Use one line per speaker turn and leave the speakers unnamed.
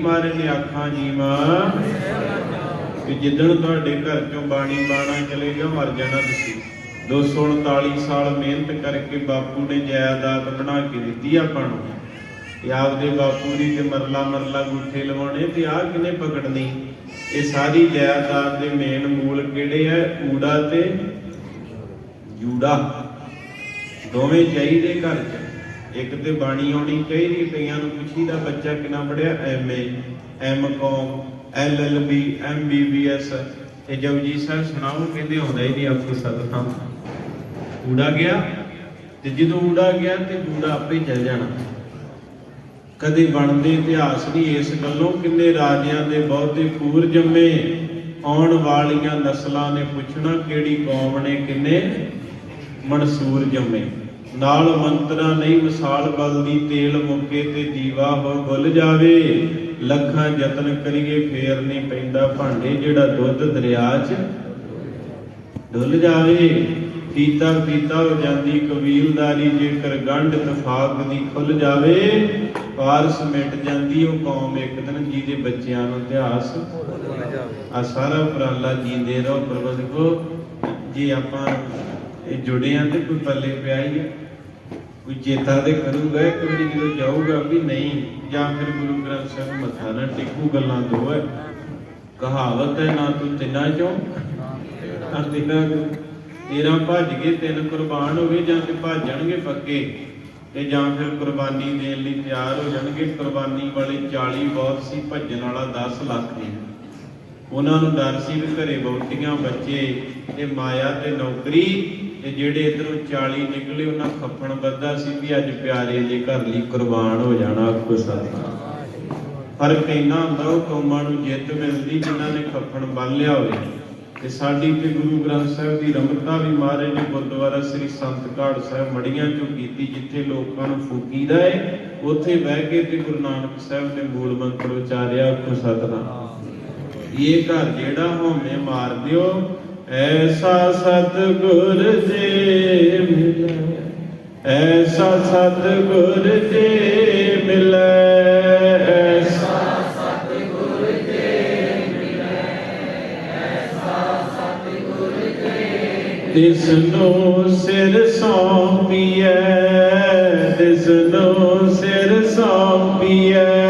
ਮਹਾਰਾਜ ਆਖਾਂ ਜੀਵਾ ਕਿ ਜਿੱਦਣ ਤੁਹਾਡੇ ਘਰ ਚੋਂ ਬਾਣੀ ਬਾਣਾ ਚਲੇਗਾ ਮਰ ਜਾਣਾ ਤੁਸੀਂ। 239 ਸਾਲ ਮਿਹਨਤ ਕਰਕੇ ਬਾਪੂ ਨੇ ਜਾਇਦਾਦ ਬਣਾ ਕੇ ਦਿੱਤੀ ਆਪਾਂ ਨੂੰ। ਕਿ ਆਪਦੇ ਬਾਪੂ ਦੀ ਤੇ ਮਰਲਾ ਮਰਲਾ ਗੁੱਠੇ ਲਵਾਉਣੇ ਤੇ ਆਹ ਕਿਨੇ ਪਕੜਨੀ? ਇਹ ਸਾਰੀ ਜਾਇਦਾਦ ਦੇ ਮੇਨ ਮੂਲ ਕਿਹੜੇ ਆ? ਊੜਾ ਤੇ ਜੂੜਾ। ਦੋਵੇਂ ਚਾਹੀਦੇ ਘਰ 'ਚ। ਇੱਕ ਤੇ ਬਾਣੀ ਆਉਣੀ ਚਾਹੀਦੀ ਕਈਆਂ ਨੂੰ ਪੁੱਛੀਦਾ ਬੱਚਾ ਕਿੰਨਾ ਪੜਿਆ ਐਮਏ ਐਮਕਾਮ ਐਲਐਲਬੀ ਐਮਬੀਬੀਐਸ ਤੇ ਜਪਜੀ ਸਾਹਿਬ ਸੁਣਾਓ, ਕਹਿੰਦੇ ਆਉਂਦਾ ਹੀ ਨਹੀਂ ਆਪਕੋ ਸਤਨਾਮ। ਊੜਾ ਗਿਆ ਤੇ ਜਦੋਂ ਉਡਾ ਗਿਆ ਤੇ ਜੂੜਾ ਆਪੇ ਹੀ ਚੱਲ ਜਾਣਾ। ਕਦੇ ਬਣਦੇ ਇਤਿਹਾਸ ਨਹੀਂ ਇਸ ਗੱਲੋਂ, ਕਿੰਨੇ ਰਾਜਿਆਂ ਦੇ ਬਹੁਤੇ ਪੂਰ ਜੰਮੇ। ਆਉਣ ਵਾਲੀਆਂ ਨਸਲਾਂ ਨੇ ਪੁੱਛਣਾ ਕਿਹੜੀ ਕੌਮ ਨੇ ਕਿੰਨੇ ਮਨਸੂਰ ਜੰਮੇ। ਨਾਲ ਮੰਤਰਾਂ ਨਹੀਂ ਮਿਸਾਲ ਬਲਦੀ ਤੇਲ ਮੁੱਕੇ ਤੇ ਦੀਵਾ ਹੋ ਗੁੱਲ ਜਾਵੇ। ਲੱਖਾਂ ਯਤਨ ਕਰੀਏ, ਫੇਰ ਨਹੀਂ ਪੈਂਦਾ ਭਾਂਡੇ ਜਿਹੜਾ ਦੁੱਧ ਦਰਿਆ 'ਚ ਡੁੱਲ ਜਾਵੇ। ਪੀਤਾ ਪੀਤਾ ਹੋ ਜਾਂਦੀ ਕਬੀਲਦਾਰੀ, ਜੇਕਰ ਗੰਢ ਤਫਾਕ ਦੀ ਖੁੱਲ ਜਾਵੇ ਪਾਰਸ ਮਿਟ ਜਾਂਦੀ ਉਹ ਕੌਮ ਇੱਕ ਦਿਨ, ਜਿਹਦੇ ਬੱਚਿਆਂ ਨੂੰ ਇਤਿਹਾਸ ਆ ਸਾਰਾ ਉਪਰਾਲਾ ਜੀਂਦੇ ਰਹੋ ਪ੍ਰਬੰਧਕੋ। ਜੇ ਆਪਾਂ ਇਹ ਜੁੜੇ ਤੇ ਕੋਈ ਪੱਲੇ ਪਿਆ ਹੀ ਆ। ਕੋਈ ਚੇਤਾ ਤੇ ਕਰੂਗਾ, ਇੱਕ ਵਾਰੀ ਜਦੋਂ ਜਾਊਗਾ ਵੀ ਨਹੀਂ, ਜਾਂ ਫਿਰ ਗੁਰੂ ਗ੍ਰੰਥ ਸਾਹਿਬ ਮੱਥਾ ਨਾ ਟੇਕੂ, ਗੱਲਾਂ ਦੋ ਹੈ ਕਹਾਵਤ ਹੈ ਨਾ ਤੂੰ ਤਿੰਨਾਂ ਚੋਂ, ਨਾ ਤਿੰਨਾਂ ਤੇਰਾ ਭੱਜ ਕੇ ਤਿੰਨ ਕੁਰਬਾਨ ਹੋ ਗਏ ਜਾਂ ਤੇ ਭੱਜਣਗੇ ਪੱਕੇ, ਤੇ ਜਾਂ ਫਿਰ ਕੁਰਬਾਨੀ ਦੇਣ ਲਈ ਤਿਆਰ ਹੋ ਜਾਣਗੇ। ਕੁਰਬਾਨੀ ਵਾਲੇ 40 ਬਹੁਤ ਸੀ, ਭੱਜਣ ਵਾਲਾ 10 ਲੱਖ ਸੀ। ਉਹਨਾਂ ਨੂੰ ਡਰ ਸੀ ਵੀ ਘਰੇ ਬੌਟੀਆਂ ਬੱਚੇ, ਤੇ ਮਾਇਆ ਤੇ ਨੌਕਰੀ ਤੇ ਜਿਹੜੇ ਇਧਰੋਂ 40 ਨਿਕਲੇ, ਉਹਨਾਂ ਖੱਪਣ ਬੱਦਾ ਸੀ ਵੀ ਅੱਜ ਪਿਆਰੇ ਦੇ ਘਰ ਲਈ ਕੁਰਬਾਨ ਹੋ ਜਾਣਾ ਆਖੋ ਸਤਿਨਾਮ। ਫ਼ਰਕ ਇੰਨਾ ਹੁੰਦਾ, ਉਹ ਕੌਮਾਂ ਨੂੰ ਜਿੱਤ ਮਿਲਦੀ ਜਿਨ੍ਹਾਂ ਨੇ ਖੱਪਣ ਬੰਨ ਲਿਆ ਹੋਵੇ। ਤੇ ਸਾਡੀ ਤੇ ਗੁਰੂ ਗ੍ਰੰਥ ਸਾਹਿਬ ਦੀ ਰਮਤਾ ਵੀ ਮਹਾਰਾਜ ਨੇ ਗੁਰਦੁਆਰਾ ਸ੍ਰੀ ਸੰਤ ਕਾੜ ਸਾਹਿਬ ਮੜੀਆਂ ਚੋਂ ਕੀਤੀ, ਜਿੱਥੇ ਲੋਕਾਂ ਨੂੰ ਫੂਕੀਦਾ ਏ, ਉੱਥੇ ਬਹਿ ਕੇ ਤੇ ਗੁਰੂ ਨਾਨਕ ਸਾਹਿਬ ਨੇ ਮੂਲ ਮੰਤਰ ਉਚਾਰਿਆ ਆਖੋ ਸਤਿਨਾਮ। ਇਹ ਘਰ ਜਿਹੜਾ ਹਉਮੈ ਮਾਰ ਦਿਓ ਐਸਾ ਸਤਿਗੁਰ ਦੇ ਮਿਲੈ, ਐਸਾ ਸਤਿਗੁਰ ਦੇ ਮਿਲੈ। ਐਸਾ ਤਿਸ ਨੂੰ ਸਿਰ ਸੌਂਪੀਐ ਤਿਸ ਨੂੰ ਸਿਰ ਸੌਂਪੀਐ।